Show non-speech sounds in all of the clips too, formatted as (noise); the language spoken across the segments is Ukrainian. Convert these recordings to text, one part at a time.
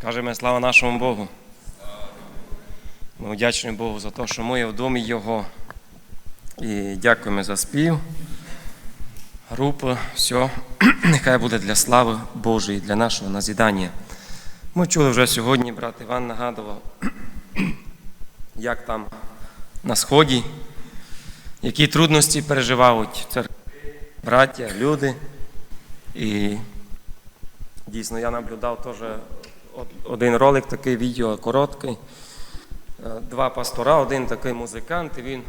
Скажемо слава нашому Богу. Ми вдячні Богу за те, що ми є в домі Його. І дякуємо за спів. Група, все, (clears throat) нехай буде для слави Божої, для нашого назідання. Ми чули вже сьогодні, брат Іван нагадував, (clears throat) як там на сході, які трудності переживають церкви, браття, люди. І дійсно я наблюдав теж один ролик, такий відео короткий. Е, Два пастора, один такий музикант, і він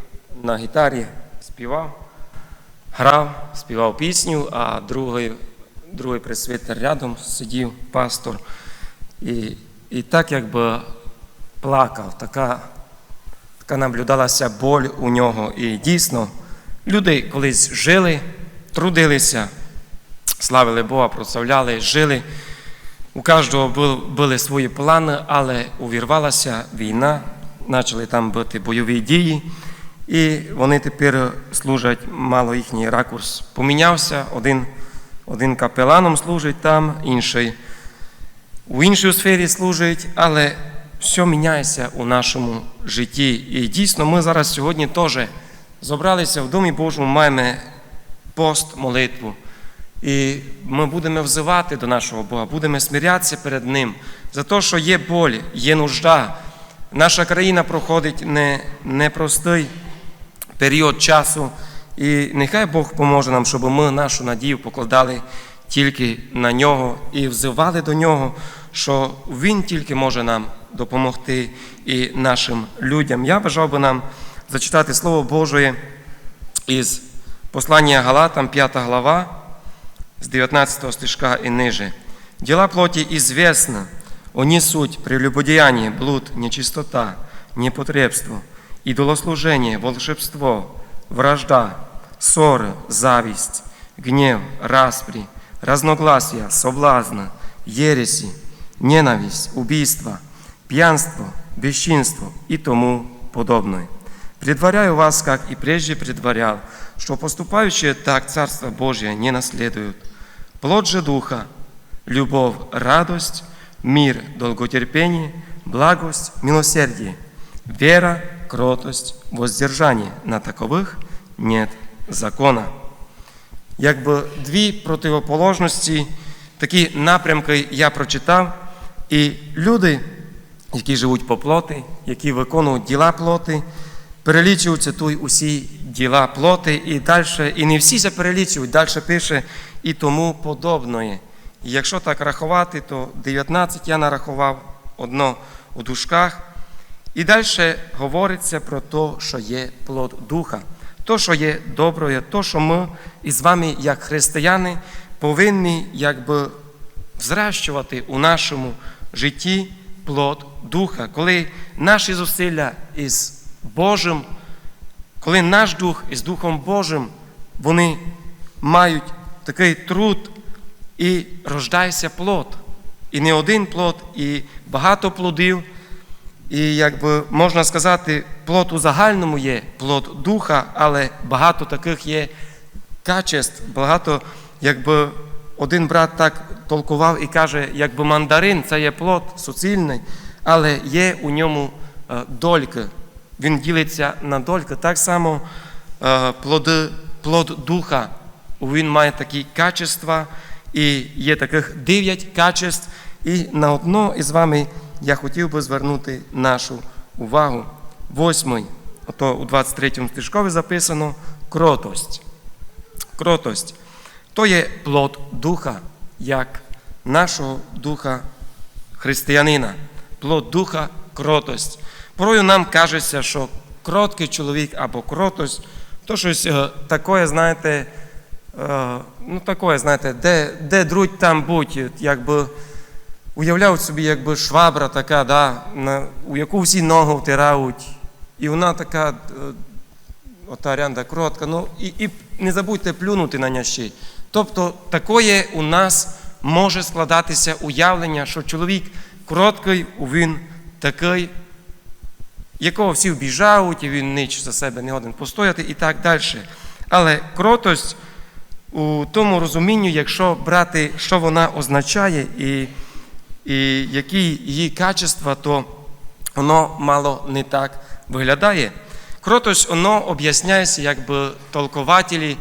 на гітарі співав, грав, співав пісню, а другий, другий пресвітер рядом сидів, пастор. І, і так якби плакав, така, така наблюдалася боль у нього. І дійсно, люди колись жили, трудилися, славили Бога, прославляли, жили. У кожного були свої плани, але увірвалася війна, почали там бути бойові дії, і вони тепер служать, мало їхній ракурс помінявся. Один, один капеланом служить там, інший у іншій сфері служить, але все міняється у нашому житті. І дійсно, ми зараз сьогодні теж зібралися в Домі Божому, маємо пост, молитву. І ми будемо взивати до нашого Бога, будемо смирятися перед Ним за те, що є боль, є нужда. Наша країна проходить не, непростий період часу, і нехай Бог поможе нам, щоб ми нашу надію покладали тільки на нього і взивали до нього, що Він тільки може нам допомогти і нашим людям. Я бажав би нам зачитати Слово Божє із послання Галатам, 5 глава с 19 стишка и ниже. Дела плоти известны, они суть прелюбодеяние, блуд, нечистота, непотребство, идолослужение, волшебство, вражда, ссоры, зависть, гнев, распри, разногласия, соблазны, ереси, ненависть, убийство, пьянство, бесчинство и тому подобное. Предваряю вас, как и прежде предварял, что поступающие так Царство Божие не наследуют. Плод же Духа – любовь, радость, мир, долготерпение, благость, милосердие, вера, кротость, воздержание. На такових нет закона. Якби дві противоположності, такі напрямки я прочитав, і люди, які живуть по плоти, які виконують діла плоти, перелічуються тут усі діла плоти, і далі, і не всі це перелічують, далі пише і тому подобне. І якщо так рахувати, то 19 я нарахував одно у дужках. І далі говориться про те, що є плод духа, то, що є доброе, то, що ми із вами, як християни, повинні якби взращувати у нашому житті плод духа, коли наші зусилля із Божим, коли наш дух із Духом Божим, вони мають такий труд і рождається плод. І не один плод, і багато плодів. І якби можна сказати, плод у загальному є плод духа, але багато таких є качеств, багато, якби один брат так толкував і каже, якби мандарин це є плод суцільний, але є у ньому дольки. Він ділиться на дольки. Так само плоди, плод духа, він має такі качества, і є таких дев'ять качеств. І на одно із вами я хотів би звернути нашу увагу. Восьмий, ото у 23 стишкові записано кротость. Кротость. То є плод духа, як нашого духа християнина. Плод духа кротость. Порою нам кажеться, що кроткий чоловік або кротость, то щось таке, знаєте, ну таке, знаєте, де де друдь там будь, якби уявляють собі, якби швабра така, да, на, у яку всі ноги втирають, і вона така, ота рянда кротка, ну і і не забудьте плюнути на нящі. Тобто, такое у нас може складатися уявлення, що чоловік кроткий, він такий, якого всі вбіжають, і він ніч за себе не годен постояти і так далі. Але кротость у тому розумінню, якщо брати, що вона означає, і і які її качества, то воно мало не так виглядає. Кротость, воно об'ясняється, якби толкователі,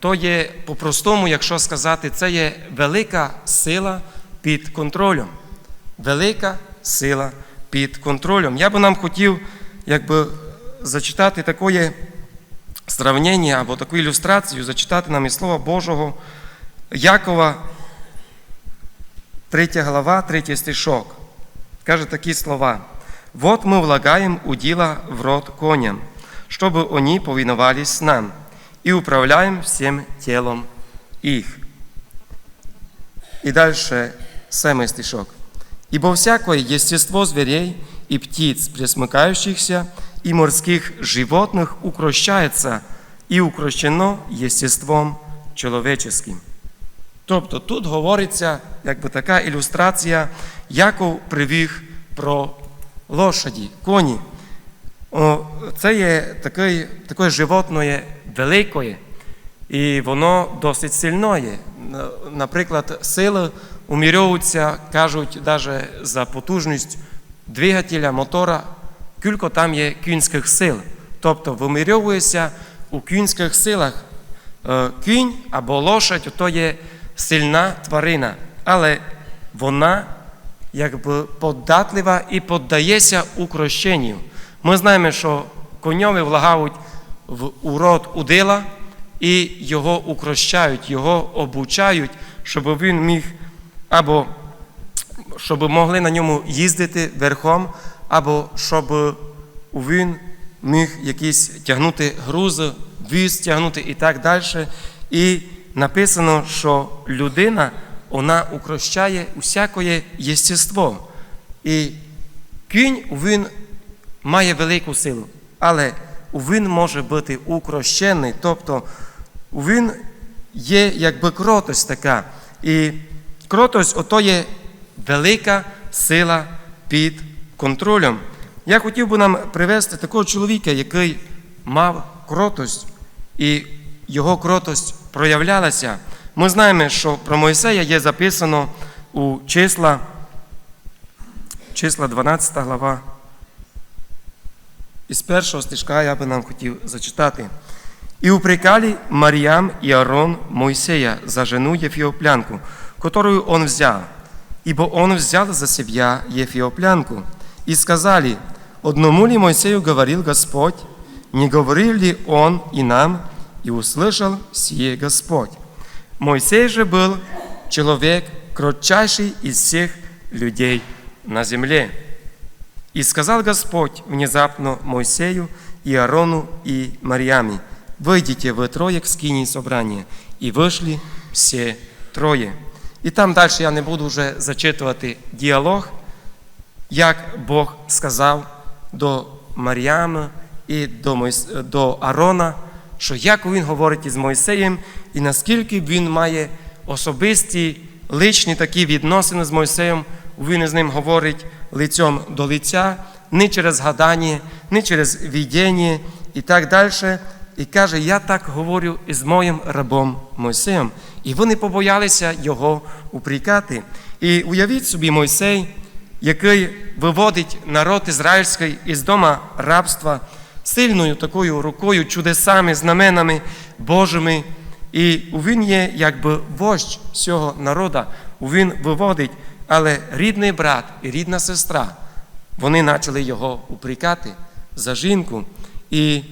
то є по-простому, якщо сказати, це є велика сила під контролем. Велика сила під контролем. Я би нам хотів якби, зачитати таке сравнення або таку ілюстрацію, зачитати нам із Слова Божого Якова, 3 глава, 3 стишок. Каже такі слова. Вот мы влагаем удила в рот коням, чтобы они повиновались нам, и управляем всем телом их. И дальше самый стишок. Ибо всякое естество зверей и птиц, пресмыкающихся, и морских животных укрощается и укрощено естеством человеческим. Тобто тут говориться, якби така ілюстрація, Яков привів про лошаді, коні. О, Це є таке, таке животне велике, і воно досить сильне. Наприклад, сили умірюються, кажуть, навіть за потужність двигателя, мотора, кілько там є кінських сил. Тобто вимірюється у кінських силах. Е, Кінь або лошадь то є сильна тварина, але вона якби податлива і піддається укрощенню. Ми знаємо, що коньові влагають в урод удила і його укрощають, його обучають, щоб він міг або щоб могли на ньому їздити верхом, або щоб він міг якісь тягнути грузи, віз тягнути і так далі. І написано, що людина вона укрощає усякое єстество. І кінь він має велику силу, але він може бути укрощений, тобто він є якби кротость така. І кротость ото є велика сила під контролем. Я хотів би нам привести такого чоловіка, який мав кротость, і його кротость проявлялася. Ми знаємо, що про Мойсея є записано у числа, числа 12 глава. Із першого стишка я би нам хотів зачитати. «И упрекали Марьям и Аарон Моисея за жену Ефиоплянку, которую он взял, ибо он взял за себя Ефиоплянку, и сказали, одному ли Моисею говорил Господь, не говорил ли он и нам, и услышал сие Господь. Мойсей же был человек, кратчайший из всех людей на земле. И сказал Господь внезапно Моисею и Аарону и Марьяме, «Выйдите вы трое к скинии собрания». І вийшли всі троє. І там далі я не буду вже зачитувати діалог, як Бог сказав до Мар'ями і до, Мойс... до Арона, що як він говорить із Мойсеєм, і наскільки він має особисті личні такі відносини з Мойсеєм, він із ним говорить лицем до лиця, не через гадання, не через віддіння і так далі. І каже, я так говорю із моїм рабом Мойсеєм. І вони побоялися його упрікати. І уявіть собі, Мойсей, який виводить народ ізраїльський із дома рабства сильною такою рукою, чудесами, знаменами Божими. І він є якби вождь цього народу, він виводить, але рідний брат і рідна сестра, вони почали його упрікати за жінку. І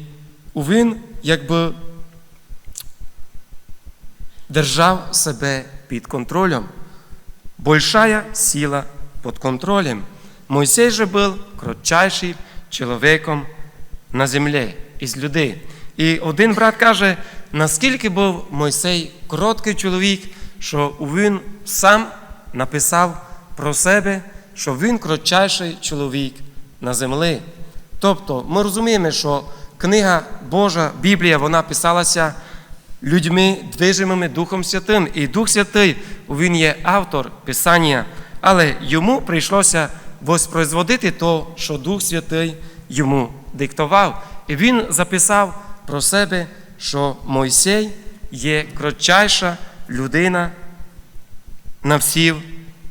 він якби держав себе під контролем. Большая сила під контролем. Мойсей же був кротчайшим чоловіком на землі із людей. І один брат каже, наскільки був Мойсей короткий чоловік, що він сам написав про себе, що він кротчайший чоловік на землі. Тобто ми розуміємо, що книга Божа, Біблія, вона писалася людьми, движимими Духом Святим. І Дух Святий, він є автор Писання, але йому прийшлося воспроизводити то, що Дух Святий йому диктував. І він записав про себе, що Мойсей є кротчайша людина на всій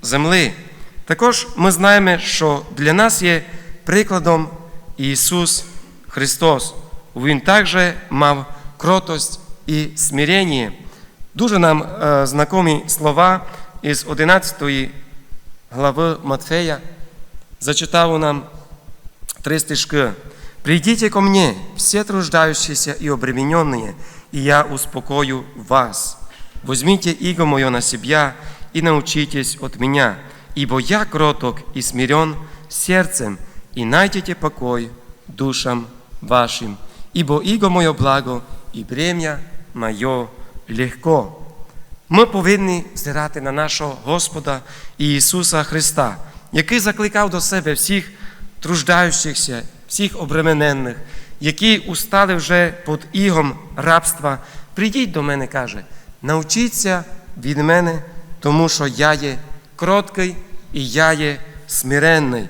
землі. Також ми знаємо, що для нас є прикладом Ісус Христос. Він також мав кротость і смирення. Дуже нам е, знакомі слова із 11 глави Матфея. Зачитав нам три стишки. «Придите ко мне, все труждающиеся и обремененные, и я успокою вас. Возьмите иго мое на себя и научитесь от меня, ибо я кроток и смирен сердцем, и найдете покой душам вашим, Ибо иго мое благо, і брем'я моє легко. Ми повинні взирати на нашого Господа Ісуса Христа, який закликав до себе всіх труждаючихся, всіх обременених, які устали вже під ігом рабства. Прийдіть до мене, каже, навчіться від мене, тому що я є кроткий і я є смиренний.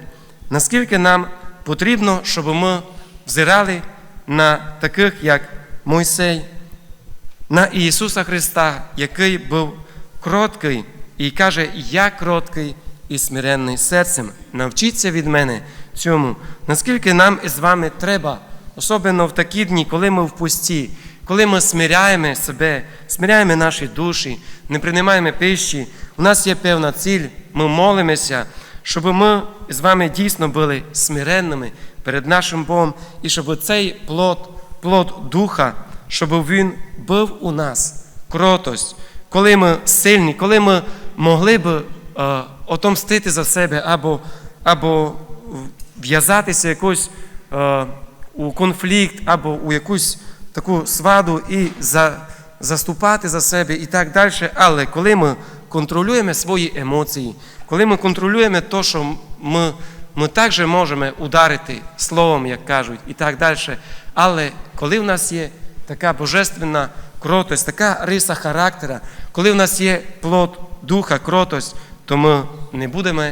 Наскільки нам потрібно, щоб ми взирали на таких, як Мойсей, на Ісуса Христа, який був кроткий і каже, я кроткий і смиренний серцем. Навчіться від мене цьому, наскільки нам із вами треба, особливо в такі дні, коли ми в пусті, коли ми смиряємо себе, смиряємо наші душі, не приймаємо пищі, у нас є певна ціль, ми молимося, щоб ми з вами дійсно були смиренними перед нашим Богом, і щоб цей плод, плод Духа, щоб він був у нас, кротость, коли ми сильні, коли ми могли б е, отомстити за себе або, або в'язатися якось е, у конфлікт, або у якусь таку сваду і за, заступати за себе і так далі. Але коли ми контролюємо свої емоції, коли ми контролюємо те, що ми, ми також можемо ударити словом, як кажуть, і так далі. Але коли в нас є така божественна кротость, така риса характера, коли в нас є плод духа, кротость, то ми не будемо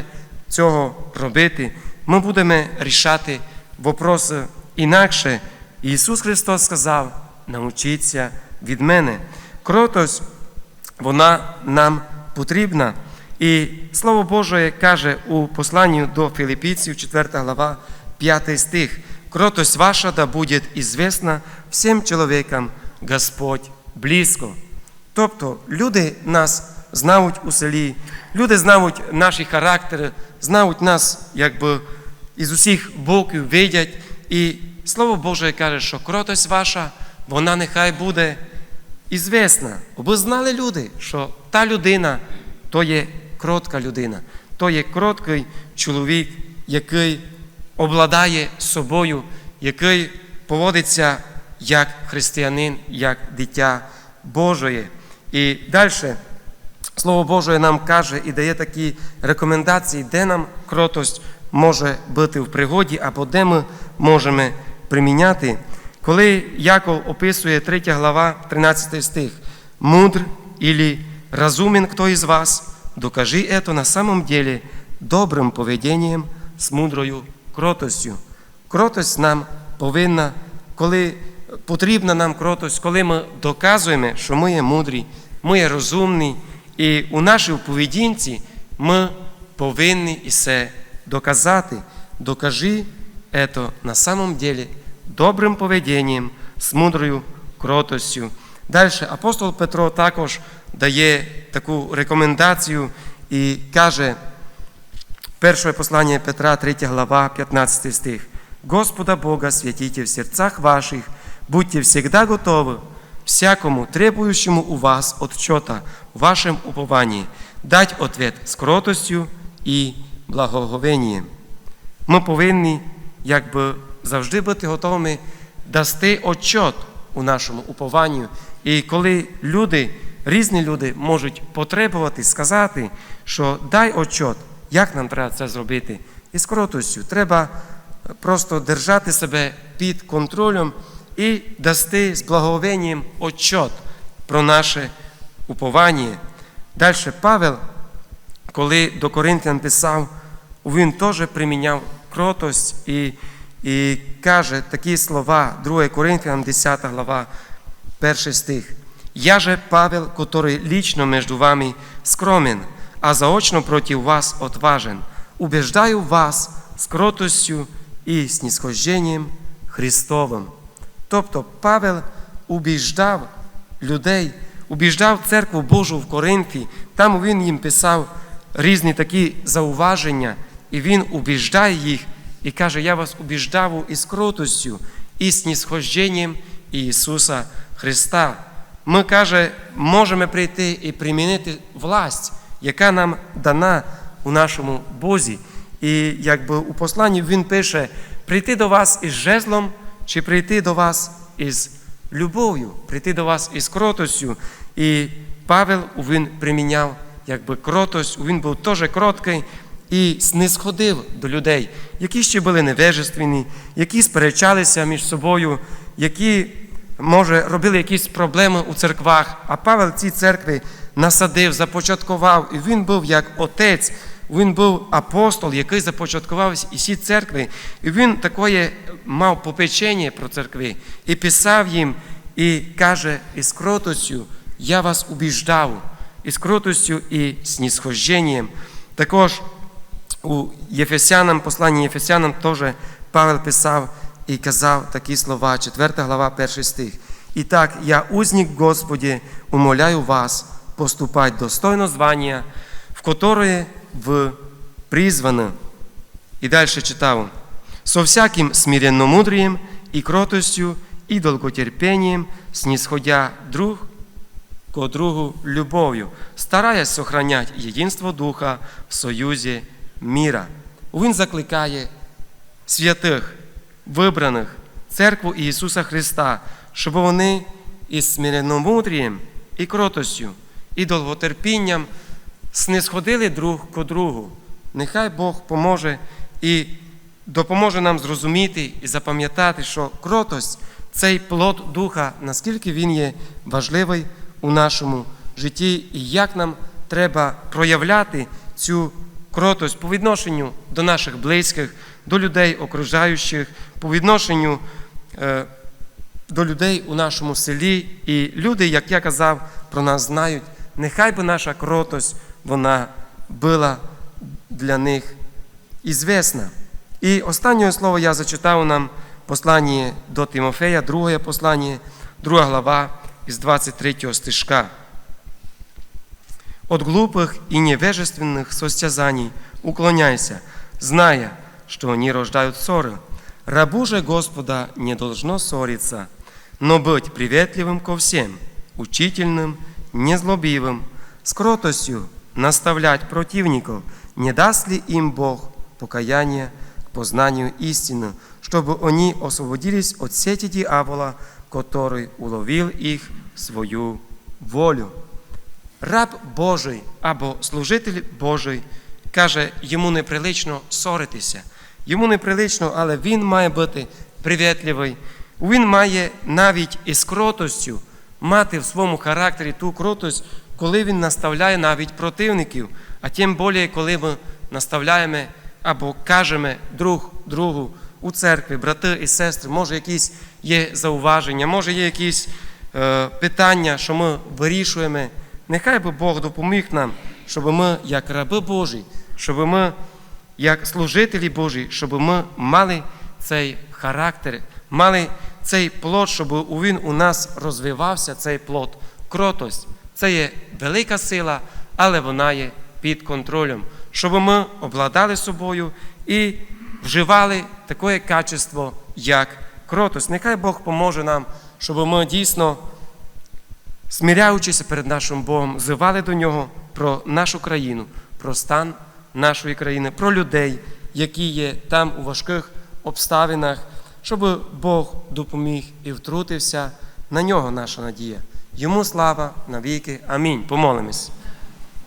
цього робити. Ми будемо рішати вопроси інакше. Ісус Христос сказав: научіться від мене. Кротость, вона нам потрібна. І Слово Боже каже у посланні до Филиппійців, 4 глава, 5 стих. Кротость ваша да буде известна всім чоловікам, Господь близько. Тобто люди нас знають у селі, люди знають наші характери, знають нас якби із усіх боків видять. І Слово Боже каже, що кротость ваша, вона нехай буде ізвісна. Бо знали люди, що та людина то є кротка людина, то є кроткий чоловік, який обладає собою, який поводиться як християнин, як дитя Божоє. І далі Слово Боже нам каже і дає такі рекомендації, де нам кротость може бути в пригоді, або де ми можемо приміняти. Коли Яков описує 3 глава, 13 стих, мудр или разумен кто из вас, докажи это на самом деле добрим поведінням з мудрою кротостю. Кротость нам повинна, коли потрібна нам кротость, коли ми доказуємо, що ми є мудрі, ми є розумні, і у нашій поведінці ми повинні і це доказати. Докажи это на самом деле добрим поведінням, з мудрою кротостю. Далі апостол Петро також дає таку рекомендацію і каже, перше послання Петра, 3 глава, 15 стих. Господа Бога святите в сердцах ваших, будьте всегда готовы всякому требующему у вас отчета в вашем уповании, дать ответ с кротостью і благоговенням. Ми повинні якби завжди бути готовими дасти отчет у нашому упованню. І коли люди, різні люди можуть потребувати сказати, що дай отчет, як нам треба це зробити, і з кротостю треба просто держати себе під контролем і дасти з благовенням отчет про наше уповання. Далі Павел, коли до Коринтян писав, він теж приміняв кротость і, і каже такі слова, 2 Коринфянам, 10 глава, 1 стих. Я же Павел, который лично между вами скромен, а заочно против вас отважен – убеждаю вас з кротостю і снісхожденням Христовим. Тобто Павел убіждав людей, убіждав церкву Божу в Коринфі, там він їм писав різні такі зауваження, і він убіждає їх і каже: Я вас убіждав із кротостю і снісхожденням Ісуса Христа. Ми, каже, можемо прийти і примінити власть, яка нам дана у нашому Бозі. І якби у посланні він пише: прийти до вас із жезлом, чи прийти до вас із любов'ю, прийти до вас із кротостю. І Павел він приміняв якби кротость, він був теж кроткий і снисходив до людей, які ще були невежественні, які сперечалися між собою, які, може, робили якісь проблеми у церквах. А Павел ці церкви насадив, започаткував, і він був як отець. Він був апостол, який започаткував усі церкви, і він такое мав попечення про церкви і писав їм, і каже, із кротостю я вас убіждав, із кротостю і снісхожденням. Також у Єфесянам, посланні Єфесянам теж Павел писав і казав такі слова, 4 глава, 1 стих. І так, я узник Господі, умоляю вас поступать достойно звання, в которое в призваны. И дальше читал. Со всяким смиренномудрием и кротостью и долготерпением, друг ко другу любовью, стараясь сохранять единство Духа в союзі міра. Він закликає святих, вибраних, церкву Ісуса Христа, щоб вони із смиренномудрієм і кротостю, і довготерпінням снисходили друг ко другу. Нехай Бог поможе і допоможе нам зрозуміти і запам'ятати, що кротость цей плод духа, наскільки він є важливий у нашому житті, і як нам треба проявляти цю кротость по відношенню до наших близьких, до людей окружаючих, по відношенню е, до людей у нашому селі. І люди, як я казав, про нас знають. Нехай би наша кротость вона була для них ізвісна. І останнє слово я зачитав нам послання до Тимофея, друге послання, друга глава із 23 стишка. От глупых и невежественных состязаний уклоняйся, зная, что они рождают ссоры. Рабу же Господа не должно ссориться, но быть приветливым ко всем, учительным, незлобивым, с кротостью наставлять противников, не даст ли им Бог покаяние к познанию истины, чтобы они освободились от сети дьявола, который уловил их в свою волю. Раб Божий або служитель Божий каже, йому неприлично ссоритися. Йому неприлично, але він має бути привітливий. Він має навіть із кротостю мати в своєму характері ту кротость, коли він наставляє навіть противників, а тим більше, коли ми наставляємо або кажемо друг другу у церкві, брати і сестри, може, якісь є зауваження, може, є якісь е, питання, що ми вирішуємо. Нехай би Бог допоміг нам, щоб ми, як раби Божі, щоб ми, як служителі Божі, щоб ми мали цей характер, мали цей плод, щоб він у нас розвивався, цей плод, кротость. Це є велика сила, але вона є під контролем, щоб ми обладали собою і вживали таке качество, як кротость. Нехай Бог поможе нам, щоб ми дійсно сміряючися перед нашим Богом, взивали до Нього про нашу країну, про стан нашої країни, про людей, які є там у важких обставинах, щоб Бог допоміг і втрутився. На нього наша надія. Йому слава навіки. Амінь. Помолимось.